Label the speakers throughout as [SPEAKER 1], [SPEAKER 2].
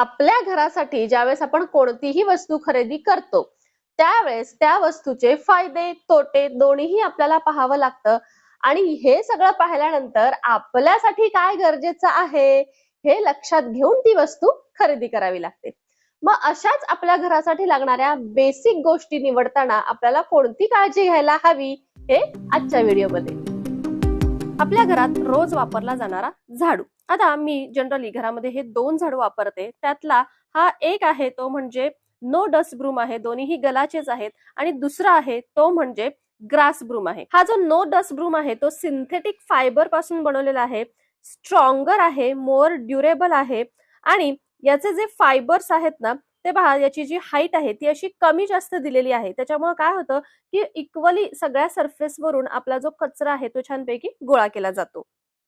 [SPEAKER 1] आपल्या घरासाठी ज्यावेळेस आपण कोणतीही वस्तू खरेदी करतो त्यावेळेस त्या वस्तूचे फायदे तोटे दोन्हीही आपल्याला पाहावं लागतं. आणि हे सगळं पाहिल्यानंतर आपल्यासाठी काय गरजेचं आहे हे लक्षात घेऊन ती वस्तू खरेदी करावी लागते. मग अशाच आपल्या घरासाठी लागणाऱ्या बेसिक गोष्टी निवडताना आपल्याला कोणती काळजी घ्यायला हवी हे आजच्या व्हिडिओमध्ये आपल्या घरात रोज वापरला जाणारा झाडू. आता मी जनरली घरामध्ये हे दोन झाडू वापरते. त्यातला हा एक आहे तो म्हणजे नो डस्ट ब्रूम आहे. दोन्हीही गलाचेच आहेत. आणि दुसरा आहे तो म्हणजे ग्रास ब्रूम आहे. हा जो नो डस्ट ब्रूम आहे तो सिंथेटिक फायबरपासून बनवलेला आहे. स्ट्रॉंगर आहे मोर ड्युरेबल आहे. आणि याचे जे फायबर्स आहेत ना ते पहा याची जी हाईट आहे ती अशी कमी जास्त दिलेली आहे. त्याच्यामुळे काय होतं की इक्वली सगळ्या सरफेसवरून आपला जो कचरा आहे तो छानपैकी गोळा केला जातो.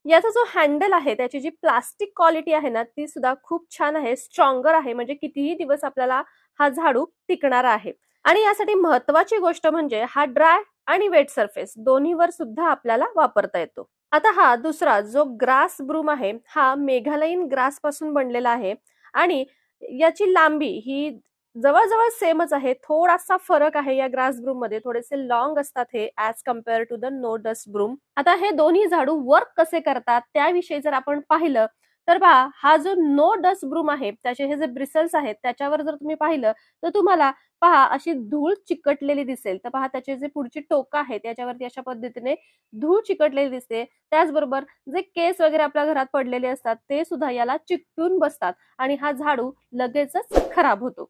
[SPEAKER 1] याचा जो हँडल आहे त्याची जी प्लास्टिक क्वालिटी आहे ना ती सुद्धा खूप छान आहे स्ट्रॉंगर आहे. म्हणजे कितीही दिवस आपल्याला हा झाडू टिकणारा आहे. आणि यासाठी महत्वाची गोष्ट म्हणजे हा ड्राय आणि वेट सरफेस दोन्हीवर सुद्धा आपल्याला वापरता येतो. आता हा दुसरा जो ग्रास ब्रूम आहे हा मेघालयीन ग्रासपासून बनलेला आहे. आणि याची लांबी ही जवळजवळ सेमच आहे. थोडासा फरक आहे या ग्रास ब्रूममध्ये. थोडेसे लॉंग असतात हे as compare to the no dust broom आता हे दोन्ही झाडू वर्क कसे करतात त्याविषयी जर आपण पाहिलं तर पहा हा जो नो डस्ट ब्रूम आहे त्याचे हे जे ब्रिसल्स आहेत त्याच्यावर जर तुम्ही पाहिलं तर तुम्हाला पहा अशी धूळ चिकटलेली दिसेल. तर पहा त्याचे जे पुढची टोक आहेत त्याच्यावरती अशा पद्धतीने धूळ चिकटलेली दिसते. त्याचबरोबर जे केस वगैरे आपल्या घरात पडलेले असतात ते सुद्धा याला चिकटून बसतात. आणि हा झाडू लगेचच खराब होतो.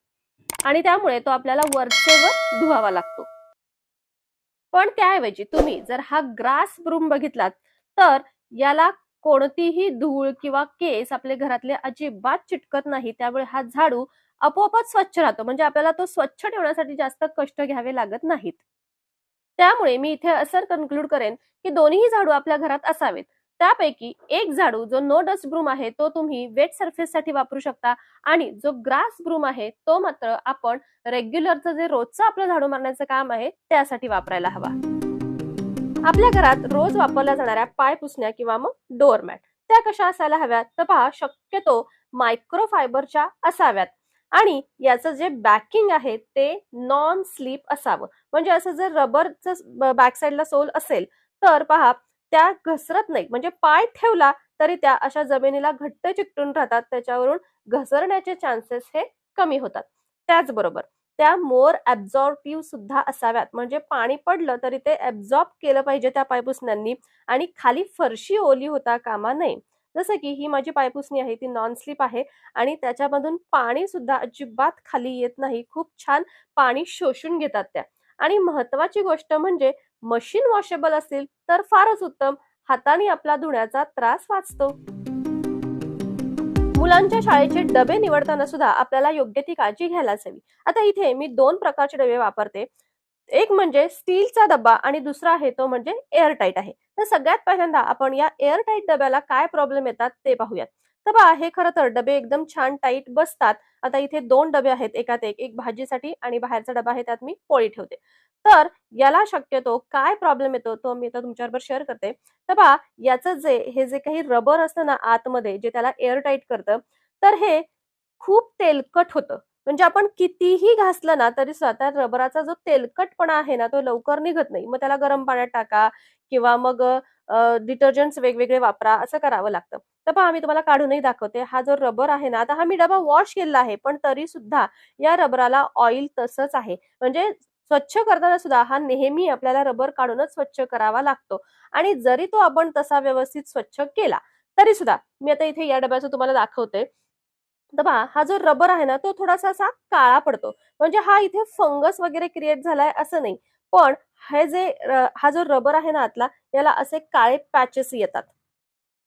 [SPEAKER 1] आणि त्यामुळे तो आपल्याला वरचेवर धुवावा लागतो. पण त्याऐवजी तुम्ही जर हा ग्रास ब्रूम बघितलात तर याला कोणतीही धूळ किंवा केस आपले घरातले अजिबात चिटकत नाही. त्यामुळे हा झाडू आपोआपच स्वच्छ राहतो. म्हणजे आपल्याला तो स्वच्छ ठेवण्यासाठी जास्त कष्ट घ्यावे लागत नाहीत. त्यामुळे मी इथे असं कन्क्लूड करेन की दोन्ही झाडू आपल्या घरात असावेत. त्यापैकी एक झाडू जो नो डस्ट ब्रूम आहे तो तुम्ही वेट सरफेस साठी वापरू शकता. आणि जो ग्रास ब्रूम आहे तो मात्र आपण रेग्युलरचं जे रोजचं आपलं झाडू मारण्याचं काम आहे त्यासाठी वापरायला हवा. आपल्या घरात रोज वापरल्या जाणाऱ्या पाय पुसण्या किंवा मग डोअरमॅट त्या कशा असायला हव्यात? तर पहा शक्यतो मायक्रोफायबरच्या असाव्यात. आणि याचं जे बॅकिंग आहे ते नॉन स्लीप असावं. म्हणजे असं जर रबरचं बॅक साईडला सोल असेल तर पहा त्या घसरत नाही म्हणजे पाय ठेवला तरी त्या अशा जमिनीला घट्ट चिकटून राहतात. त्याच्यावरून घसरण्याचे चान्सेस हे कमी होतात. त्याचबरोबर त्या मोर ऍब्झॉर्टिव्ह सुद्धा असाव्यात. म्हणजे पाणी पडलं तरी ते ऍब्झॉर्ब केलं पाहिजे त्या पायपुसण्यांनी आणि खाली फरशी ओली होता कामा नये. जसं की ही माझी पायपुसणी आहे ती नॉन स्लिप आहे आणि त्याच्यामधून पाणी सुद्धा अजिबात खाली येत नाही. खूप छान पाणी शोषून घेतात त्या. आणि महत्वाची गोष्ट म्हणजे मशीन वॉशेबल असेल तर फारच उत्तम. हाताने आपला धुण्याचा त्रास वाचतो. मुलांच्या शाळेचे डबे निवडताना सुद्धा आपल्याला योग्य ती काळजी घ्यायलाच हवी. आता इथे मी दोन प्रकारचे डबे वापरते. एक म्हणजे स्टीलचा डबा आणि दुसरा आहे तो म्हणजे एअरटाईट आहे. तर सगळ्यात पहिल्यांदा आपण या एअरटाईट डब्याला काय प्रॉब्लेम येतात ते पाहूयात. तर बा हे खरं तर डबे एकदम छान टाईट बसतात. आता इथे दोन डबे आहेत एकात एक एक भाजीसाठी आणि बाहेरचा डबा आहे त्यात मी पोळी ठेवते. तर याला शक्यतो काय प्रॉब्लेम येतो तो मी आता तुमच्याबरोबर शेअर करते. तर बा याचं जे हे जे काही रबर असतं ना आतमध्ये जे त्याला एअर टाईट करतं तर हे खूप तेलकट होतं. म्हणजे आपण कितीही घासलं ना तरी स्वतः रबराचा जो तेलकटपणा आहे ना तो लवकर निघत नाही. मग त्याला गरम पाण्यात टाका किंवा मग डिटर्जंट्स वेगवेगळे वापरा असं करावं लागतं. तर पहा मी तुम्हाला काढूनही दाखवते. हा जो रबर आहे ना आता हा मी डबा वॉश केलेला आहे पण तरी सुद्धा या रबराला ऑइल तसंच आहे. म्हणजे स्वच्छ करताना सुद्धा हा नेहमी आपल्याला रबर काढूनच स्वच्छ करावा लागतो. आणि जरी तो आपण तसा व्यवस्थित स्वच्छ केला तरी सुद्धा मी आता इथे या डब्याचं तुम्हाला दाखवते. तर पहा हा जो रबर आहे ना तो थोडासा असा काळा पडतो. म्हणजे हा इथे फंगस वगैरे क्रिएट झालाय असं नाही. पण हे जे हा जो रबर आहे ना आतला याला असे काळे पॅचेस येतात.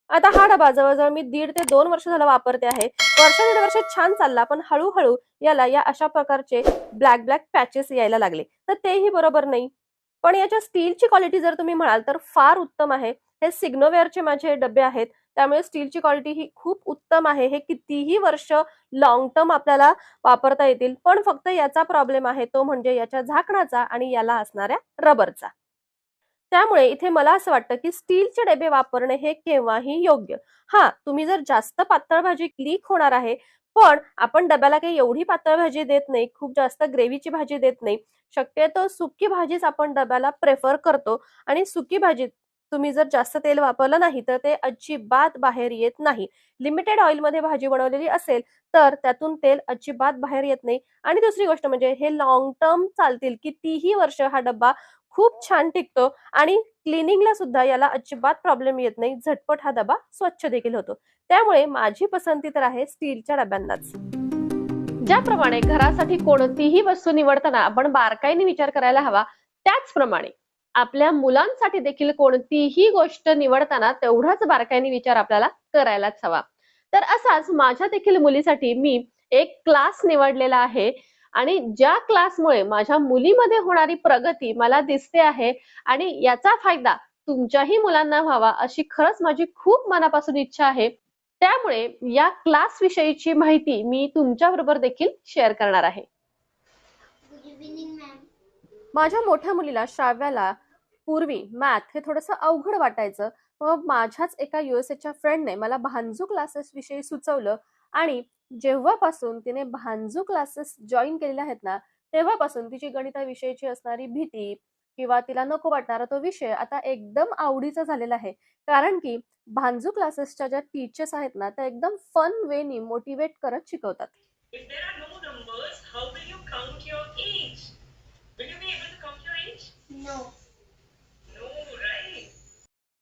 [SPEAKER 1] आता हा डबा जवळजवळ मी दीड ते दोन वर्ष झाला वापरते आहे. वर्ष दीड वर्ष छान चालला पण हळूहळू याला या अशा प्रकारचे ब्लॅक ब्लॅक पॅचेस यायला लागले. तर तेही बरोबर नाही. पण याच्या स्टीलची क्वालिटी जर तुम्ही म्हणाल तर फार उत्तम आहे. हे सिग्नोवेअरचे माझे डबे आहेत. त्यामुळे स्टीलची क्वालिटी ही खूप उत्तम आहे. हे कितीही वर्ष लॉंग टर्म आपल्याला वापरता येतील पण फक्त याचा प्रॉब्लेम आहे तो म्हणजे याच्या झाकणाचा आणि याला असणाऱ्या रबरचा. त्यामुळे इथे मला असं वाटतं की स्टीलचे डबे वापरणे हे केव्हाही योग्य. हा तुम्ही जर जास्त पातळ भाजी लीक होणार आहे पण आपण डब्याला काही एवढी पातळ भाजी देत नाही खूप जास्त ग्रेव्हीची भाजी देत नाही शक्यतो सुकी भाजीच आपण डब्याला प्रेफर करतो. आणि सुकी भाजीत तुम्ही जर जास्त तेल वापरलं नाही तर ते अजिबात बाहेर येत नाही. लिमिटेड ऑइलमध्ये भाजी बनवलेली असेल तर त्यातून तेल अजिबात बाहेर येत नाही. आणि दुसरी गोष्ट म्हणजे हे लॉंग टर्म चालतील कितीही वर्ष हा डब्बा खूप छान टिकतो आणि क्लिनिंगला सुद्धा याला अजिबात प्रॉब्लेम येत नाही. झटपट हा डबा स्वच्छ देखील होतो. त्यामुळे माझी पसंती तर आहे स्टीलच्या डब्यांनाच. ज्याप्रमाणे घरासाठी कोणतीही वस्तू निवडताना आपण बारकाईने विचार करायला हवा त्याचप्रमाणे आपल्या मुलांसाठी देखील कोणतीही गोष्ट निवडताना तेवढाच बारकाईने विचार आपल्याला करायलाच हवा. तर असाच माझ्या देखील मुलीसाठी मी एक क्लास निवडलेला आहे. आणि ज्या क्लासमुळे माझ्या मुलीमध्ये होणारी प्रगती मला दिसते आहे आणि याचा फायदा तुमच्याही मुलांना व्हावा अशी खरंच माझी खूप मनापासून इच्छा आहे. त्यामुळे या क्लास विषयीची माहिती मी तुमच्या बरोबर देखील शेअर करणार आहे. माझ्या मोठ्या मुलीला श्राव्याला पूर्वी मॅथ हे थोडंसं अवघड वाटायचं. मग माझ्याच एका युएसएच्या फ्रेंडने मला भांजू क्लासेस विषयी सुचवलं आणि जेव्हापासून तिने भांजू क्लासेस जॉईन केलेले आहेत ना तेव्हापासून तिची गणिताविषयीची असणारी भीती किंवा तिला नको वाटणारा तो विषय आता एकदम आवडीचा झालेला आहे. कारण की भांजू क्लासेसच्या ज्या टीचर्स आहेत ना त्या एकदम फन वेनी मोटिवेट करत शिकवतात?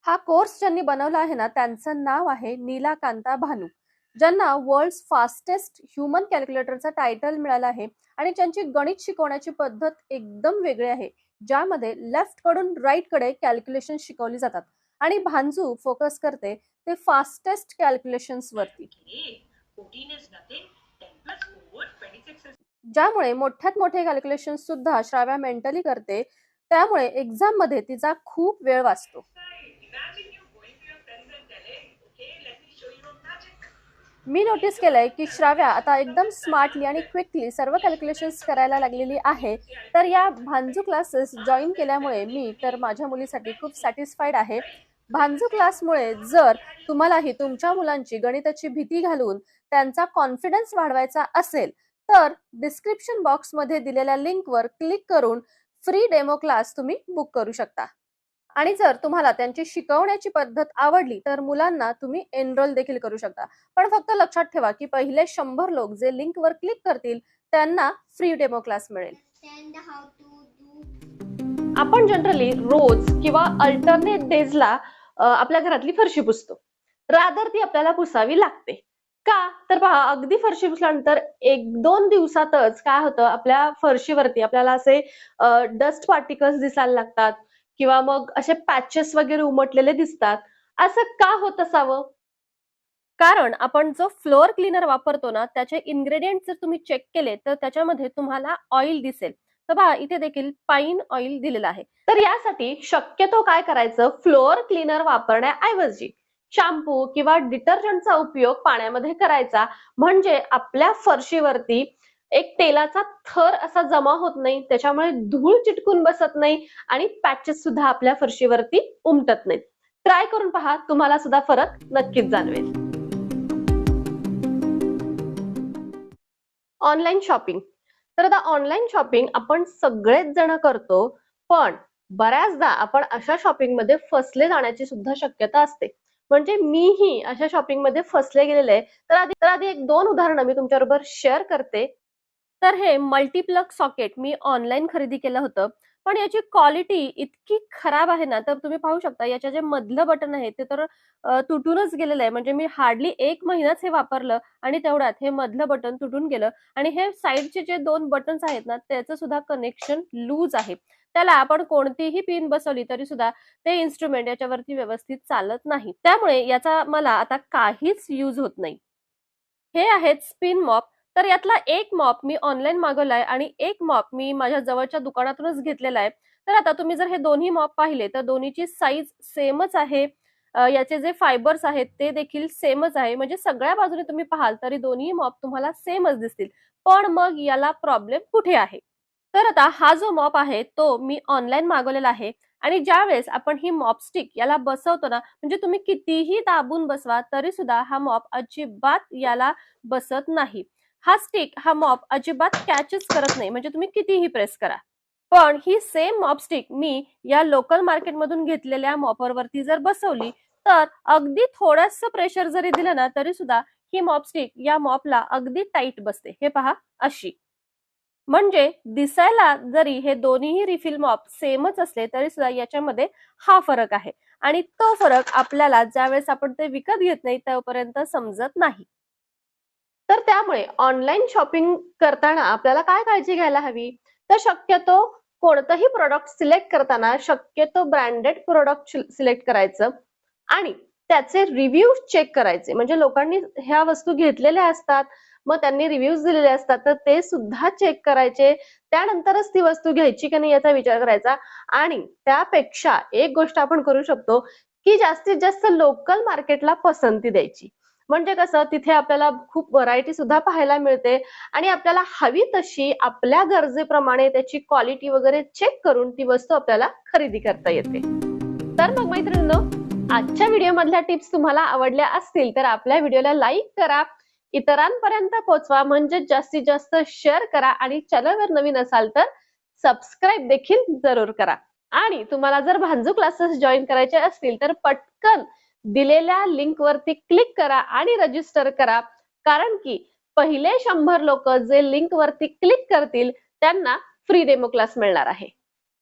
[SPEAKER 1] हा कोर्स ज्यांनी बनवला आहे ना त्यांचं नाव आहे नीलाकांता भानू ज्यांना वर्ल्ड फास्टेस्ट ह्युमन कॅल्क्युलेटरचा टायटल मिळाला आहे आणि ज्यांची गणित शिकवण्याची पद्धत एकदम वेगळी आहे ज्यामध्ये लेफ्टकडून राईटकडे कॅल्क्युलेशन शिकवली जातात. आणि भांजू फोकस करते ते फास्टेस्ट कॅल्क्युलेशन्स वरती. ज्यामुळे मोठ्यात मोठे कॅल्क्युलेशन सुद्धा श्राव्या मेंटली करते त्यामुळे एक्झाममध्ये तिचा खूप वेळ वाचतो. मी नोटीस केलंय की श्राव्या आता एकदम स्मार्टली आणि क्विकली सर्व कॅल्क्युलेशन्स करायला लागलेली आहे. तर या भांजू क्लासेस जॉईन केल्यामुळे मी तर माझ्या मुलीसाठी खूप सॅटिस्फाईड आहे. भांजू क्लासमुळे जर तुम्हालाही तुमच्या मुलांची गणिताची भीती घालून त्यांचा कॉन्फिडन्स वाढवायचा असेल तर डिस्क्रिप्शन बॉक्समध्ये दिलेल्या लिंकवर क्लिक करून फ्री डेमो क्लास तुम्ही बुक करू शकता. आणि जर तुम्हाला त्यांची शिकवण्याची पद्धत आवडली तर मुलांना तुम्ही एनरोल देखील करू शकता. पण फक्त लक्षात ठेवा की पहिले शंभर लोक जे लिंकवर क्लिक करतील त्यांना फ्री डेमो क्लास मिळेल. आपण जनरली रोज किंवा अल्टरनेट डेजला आपल्या घरातली फरशी पुसतो. रादर ती आपल्याला पुसावी लागते. का? तर पहा अगदी फरशी पुसल्यानंतर एक दोन दिवसातच काय होतं? आपल्या फरशीवरती आपल्याला असे डस्ट पार्टिकल्स दिसायला लागतात. किंवा मग असे पॅचेस वगैरे उमटलेले दिसतात. असं का होत असावं? कारण आपण जो फ्लोअर क्लीनर वापरतो ना त्याचे इन्ग्रेडियंट जर तुम्ही चेक केले तर त्याच्यामध्ये तुम्हाला ऑइल दिसेल. तर पहा इथे देखील पाईन ऑइल दिलेलं आहे. तर यासाठी शक्यतो काय करायचं? फ्लोअर क्लीनर वापरण्याऐवजी शॅम्पू किंवा डिटर्जंटचा उपयोग पाण्यामध्ये करायचा. म्हणजे आपल्या फरशीवरती एक तेलाचा थर असा जमा होत नाही त्याच्यामुळे धूळ चिटकून बसत नाही आणि पॅचेस सुद्धा आपल्या फरशीवरती उमटत नाहीत. ट्राय करून पहा तुम्हाला सुद्धा फरक नक्कीच जाणवेल. ऑनलाईन शॉपिंग तर आता ऑनलाईन शॉपिंग आपण सगळेच जण करतो पण बऱ्याचदा आपण अशा शॉपिंगमध्ये फसले जाण्याची सुद्धा शक्यता असते. म्हणजे मीही अशा शॉपिंगमध्ये फसले गेलेले आहे. तर आधी तर आधी एक दोन उदाहरणं मी तुमच्याबरोबर शेअर करते. तर हे मल्टीप्लग सॉकेट मी ऑनलाईन खरेदी केलं होतं. पण याची क्वालिटी इतकी खराब आहे ना तर तुम्ही पाहू शकता याच्या जे मधलं बटन आहे ते तर तुटूनच गेलेलं आहे. म्हणजे मी हार्डली एक महिनाच हे वापरलं आणि तेवढ्यात हे मधलं बटन तुटून गेलं. आणि हे साईडचे जे दोन बटन्स आहेत ना त्याचं सुद्धा कनेक्शन लूज आहे. त्याला आपण कोणतीही पिन बसवली तरी सुद्धा ते इन्स्ट्रुमेंट याच्यावरती व्यवस्थित चालत नाही. त्यामुळे याचा मला आता काहीच यूज होत नाही. हे आहेत स्पिन मॉप तर यातला एक मॉप मी ऑनलाईन मागवलाय आणि एक मॉप मी माझ्या जवळच्या दुकानातूनच घेतलेला आहे. तर आता तुम्ही जर हे दोन्ही मॉप पाहिले तर दोन्हीची साईज सेमच आहे. याचे जे फायबर्स आहेत ते देखील सेमच आहे. म्हणजे सगळ्या बाजूने तुम्ही पाहाल तरी दोन्ही मॉप तुम्हाला सेमच दिसतील. पण मग याला प्रॉब्लेम कुठे आहे? तर आता हा जो मॉप आहे तो मी ऑनलाईन मागवलेला आहे. आणि ज्यावेळेस आपण ही मॉपस्टिक याला बसवतो ना म्हणजे तुम्ही कितीही दाबून बसवा तरी सुद्धा हा मॉप अजिबात याला बसत नाही. हा स्टिक हा मॉप अजिबात कॅचच करत नाही. म्हणजे तुम्ही कितीही प्रेस करा. पण ही सेम मॉपस्टिक मी या लोकल मार्केटमधून घेतलेल्या मॉपरवरती जर बसवली तर अगदी थोडस प्रेशर जरी दिलं ना तरी सुद्धा ही मॉपस्टिक या मॉपला अगदी टाईट बसते. हे पहा अशी. म्हणजे दिसायला जरी हे दोन्हीही रिफिल मॉप सेमच असले तरी सुद्धा याच्यामध्ये हा फरक आहे. आणि तो फरक आपल्याला ज्यावेळेस आपण ते विकत घेत नाही तोपर्यंत समजत नाही. तर त्यामुळे ऑनलाईन शॉपिंग करताना आपल्याला काय काळजी घ्यायला हवी? तर शक्यतो कोणतंही प्रोडक्ट सिलेक्ट करताना शक्यतो ब्रँडेड प्रोडक्ट सिलेक्ट करायचं. आणि त्याचे रिव्ह्यूज चेक करायचे. म्हणजे लोकांनी ह्या वस्तू घेतलेल्या असतात मग त्यांनी रिव्ह्यूज दिलेले असतात तर ते सुद्धा चेक करायचे. त्यानंतरच ती वस्तू घ्यायची की नाही याचा विचार करायचा. आणि त्यापेक्षा एक गोष्ट आपण करू शकतो की जास्तीत जास्त लोकल मार्केटला पसंती द्यायची. म्हणजे कसं तिथे आपल्याला खूप व्हरायटी सुद्धा पाहायला मिळते. आणि आपल्याला हवी तशी आपल्या गरजेप्रमाणे त्याची क्वालिटी वगैरे चेक करून ती वस्तू आपल्याला खरेदी करता येते. तर मग मैत्रिणींनो आजच्या व्हिडिओ मधल्या टिप्स तुम्हाला आवडल्या असतील तर आपल्या व्हिडिओला लाईक करा. इतरांपर्यंत पोहोचवा म्हणजे जास्तीत जास्त शेअर करा आणि चॅनलवर नवीन असाल तर सबस्क्राईब देखील जरूर करा. आणि तुम्हाला जर भांजू क्लासेस जॉईन करायचे असतील तर पटकन दिलेल्या लिंक वरती क्लिक करा आणि रजिस्टर करा. कारण की पहिले शंभर लोक जे लिंक वरती क्लिक करतील त्यांना फ्री डेमो क्लास मिळणार आहे.